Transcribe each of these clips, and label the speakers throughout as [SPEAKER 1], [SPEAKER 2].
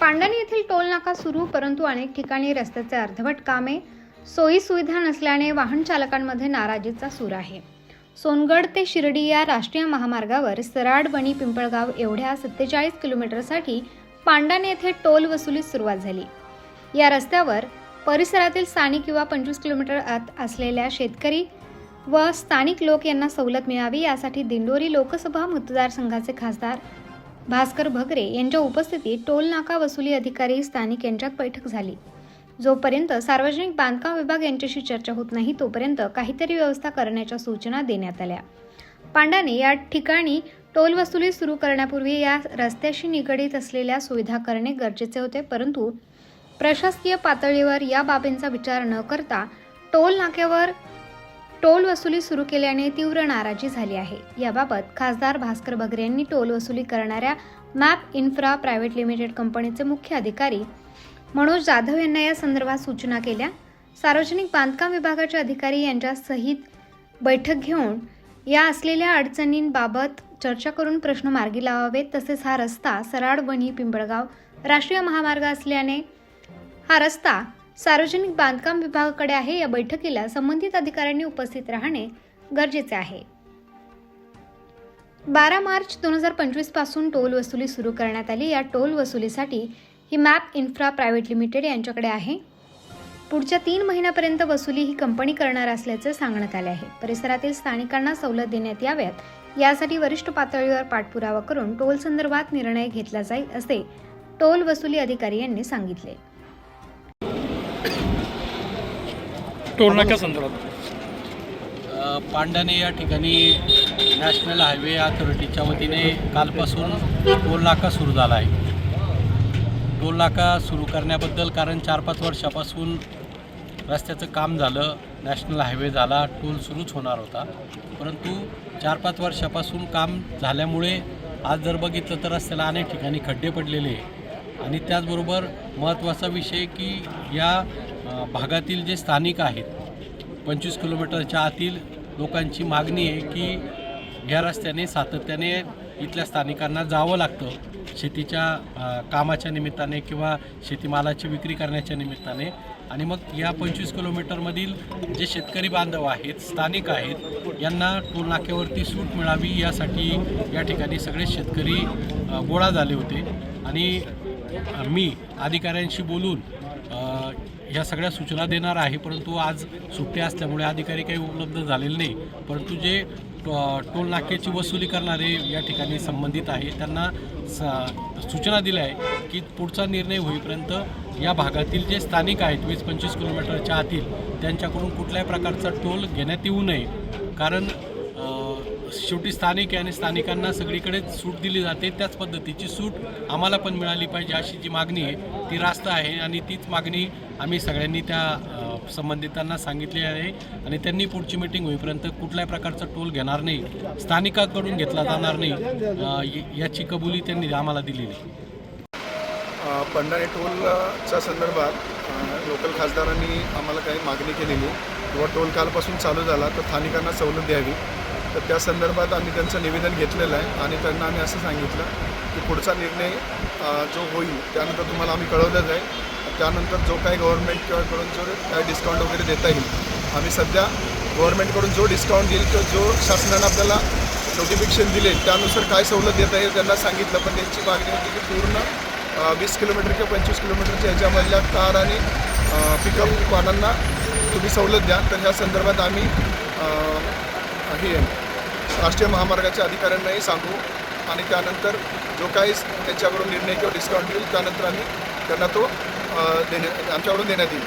[SPEAKER 1] पांडण येथील टोल नाका सुरू परंतु अनेक ठिकाणी रस्त्याचे अर्धवट कामे सोयी सुविधा नसल्याने वाहन चालकांमध्ये नाराजीचा सूर आहे. सोनगड ते शिर्डी या राष्ट्रीय महामार्गावर सराडबणी पिंपळगाव एवढ्या सत्तेचाळीस किलोमीटरसाठी पांडण येथे टोल वसुलीस सुरुवात झाली. या रस्त्यावर परिसरातील स्थानिक किंवा पंचवीस किलोमीटर आत असलेल्या शेतकरी व स्थानिक लोक यांना सवलत मिळावी यासाठी दिंडोरी लोकसभा मतदारसंघाचे खासदार भास्कर भगरे यांच्या उपस्थितीत टोल नाका वसुली अधिकारी स्थानिक यांच्यात बैठक झाली. जोपर्यंत सार्वजनिक बांधकाम विभाग यांच्याशी चर्चा होत नाही तोपर्यंत काहीतरी व्यवस्था करण्याच्या सूचना देण्यात आल्या. पांडाने या ठिकाणी टोल वसुली सुरू करण्यापूर्वी या रस्त्याशी निगडीत असलेल्या सुविधा करणे गरजेचे होते परंतु प्रशासकीय पातळीवर या बाबींचा विचार न करता टोल नाक्यावर टोल वसुली सुरू केल्याने तीव्र नाराजी झाली आहे. याबाबत खासदार भास्कर बगरे यांनी टोल वसुली करणाऱ्या मॅप इन्फ्रा प्रायव्हेट लिमिटेड कंपनीचे मुख्य अधिकारी मनोज जाधव यांना या संदर्भात सूचना केल्या. सार्वजनिक बांधकाम विभागाचे अधिकारी यांच्या सहित बैठक घेऊन या असलेल्या अडचणींबाबत चर्चा करून प्रश्न मार्गी लावावेत तसेच हा रस्ता सराड वणी पिंपळगाव राष्ट्रीय महामार्ग असल्याने हा रस्ता सार्वजनिक बांधकाम विभागाकडे आहे या बैठकीला संबंधित अधिकाऱ्यांनी उपस्थित राहणे गरजेचे आहे. बारा मार्च दोन हजार पंचवीसपासून टोल वसुली सुरू करण्यात आली. या टोल वसुलीसाठी ही मॅप इन्फ्रा प्रायव्हेट लिमिटेड यांच्याकडे आहे. पुढच्या तीन महिन्यापर्यंत वसुली ही कंपनी करणार असल्याचे सांगण्यात आले आहे. परिसरातील स्थानिकांना सवलत देण्यात याव्यात. यासाठी वरिष्ठ पातळीवर पाठपुरावा करून टोल संदर्भात निर्णय घेतला जाईल असे टोल वसुली अधिकारी यांनी सांगितले.
[SPEAKER 2] टोल संदर्भात.
[SPEAKER 3] पांडाने या ठिकाणी नॅशनल हायवे अथॉरिटीच्या वतीने कालपासून टोल नाका सुरू झाला आहे. टोल नाका सुरू करण्याबद्दल कारण चार पाच वर्षापासून रस्त्याचं काम झालं नॅशनल हायवे झाला टोल सुरूच होणार होता. परंतु चार पाच वर्षापासून काम झाल्यामुळे आज जर बघितलं तर रस्त्याला अनेक ठिकाणी खड्डे पडलेले आहे. आणि त्याचबरोबर महत्त्वाचा विषय की या भागातील जे स्थानिक आहेत पंचवीस किलोमीटरच्या आतील लोकांची मागणी आहे की या रस्त्याने सातत्याने इथल्या स्थानिकांना जावं लागतं. शेतीच्या कामाच्या निमित्ताने किंवा शेतीमालाची विक्री करण्याच्या निमित्ताने. आणि मग या पंचवीस किलोमीटरमधील जे शेतकरी बांधव आहेत स्थानिक आहेत यांना टोल नाक्यावरती सूट मिळावी यासाठी या ठिकाणी सगळे शेतकरी गोळा झाले होते. आणि मी अधिकाऱ्यांशी बोलून ह्या सगळ्या सूचना देणार आहे परंतु आज सुट्टी असल्यामुळे अधिकारी काही उपलब्ध झालेले नाही. परंतु जे टो- टोल नाक्याची वसुली करणारे या ठिकाणी संबंधित आहे त्यांना स सूचना दिल्या आहे की पुढचा निर्णय होईपर्यंत या भागातील जे स्थानिक आहेत वीस पंचवीस किलोमीटरच्या आतील त्यांच्याकडून कुठल्याही प्रकारचा टोल घेण्यात येऊ नये. कारण शेवटी स्थानिक आहे आणि स्थानिकांना सगळीकडेच सूट दिली जाते. त्याच पद्धतीची सूट आम्हाला पण मिळाली पाहिजे अशी जी मागणी आहे ती रास्त आहे आणि तीच मागणी आम्ही सगळ्यांनी त्या संबंधितांना सांगितली आहे आणि त्यांनी पुढची मिटिंग होईपर्यंत कुठल्याही प्रकारचा टोल घेणार नाही स्थानिकाकडून घेतला जाणार नाही याची कबुली त्यांनी आम्हाला दिलेली. आहे
[SPEAKER 4] पंढारे टोलच्या संदर्भात लोकल खासदारांनी आम्हाला काही मागणी केलेली. किंवा टोल कालपासून चालू झाला तर स्थानिकांना सवलत द्यावी. तर त्या संदर्भात आम्ही त्यांचं निवेदन घेतलेलं आहे आणि त्यांना आम्ही असं सांगितलं की पुढचा निर्णय जो होईल त्यानंतर तुम्हाला आम्ही कळवलं जाईल. त्यानंतर जो काही गव्हर्नमेंट किंवा कडून जो काही डिस्काउंट वगैरे देता येईल आम्ही सध्या गव्हर्नमेंटकडून जो डिस्काउंट देईल किंवा जो शासनानं आपल्याला नोटिफिकेशन दिले त्यानुसार काय सवलत देता येईल त्यांना सांगितलं. पण त्यांची मागणी होती की पूर्ण वीस किलोमीटर किंवा पंचवीस किलोमीटरच्या ह्याच्यामधल्या कार आणि पिकअप वाहनांना तुम्ही सवलत द्या. तर ह्या संदर्भात आम्ही हे राष्ट्रीय महामार्गाच्या अधिकाऱ्यांनाही सांगू. आणि त्यानंतर जो काही त्यांच्याकडून निर्णय किंवा डिस्काउंट येईल त्यानंतर आम्ही त्यांना तो देण्यात आमच्याकडून देण्यात येईल.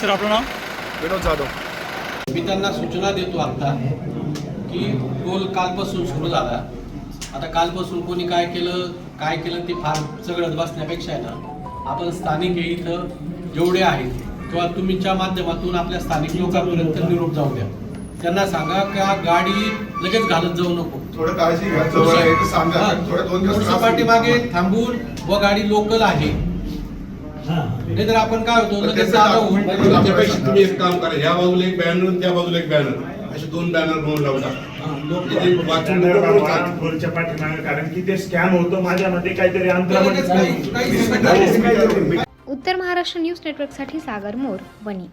[SPEAKER 2] सर आपलं नाव?
[SPEAKER 4] विनोद जाधव.
[SPEAKER 3] मी त्यांना सूचना देतो आता की टोल कालपासून सुरू झाला. आता कालपासून कोणी काय केलं काय केलं ते फार सगळं बसण्यापेक्षा आहे ना आपण स्थानिक हे इथं जेवढे आहेत किंवा तुमच्या माध्यमातून आपल्या स्थानिक लोकांपर्यंत निरोप जाऊ द्या. त्यांना सांगा का गाडी लगेच घालत जाऊ नको.
[SPEAKER 4] थोडं काळजी घ्या जवळ आहे तर सांगा थोडं दोन दिवस
[SPEAKER 3] थोडंसं पाठीमागे थांबून व गाडी लोकल आहे. नाही तर आपण काय होतो लगेच जागा होऊन
[SPEAKER 5] त्यापेक्षा तुम्ही एक काम करा या बाजूला एक बॅनर त्या बाजूला एक बॅनर असे दोन बॅनर बनवून पाठीमागे कारण की ते स्कॅम होतं माझ्या मते काहीतरी अंतरामध्ये
[SPEAKER 1] उत्तर महाराष्ट्र न्यूज नेटवर्कसाठी सागर मोर वणी.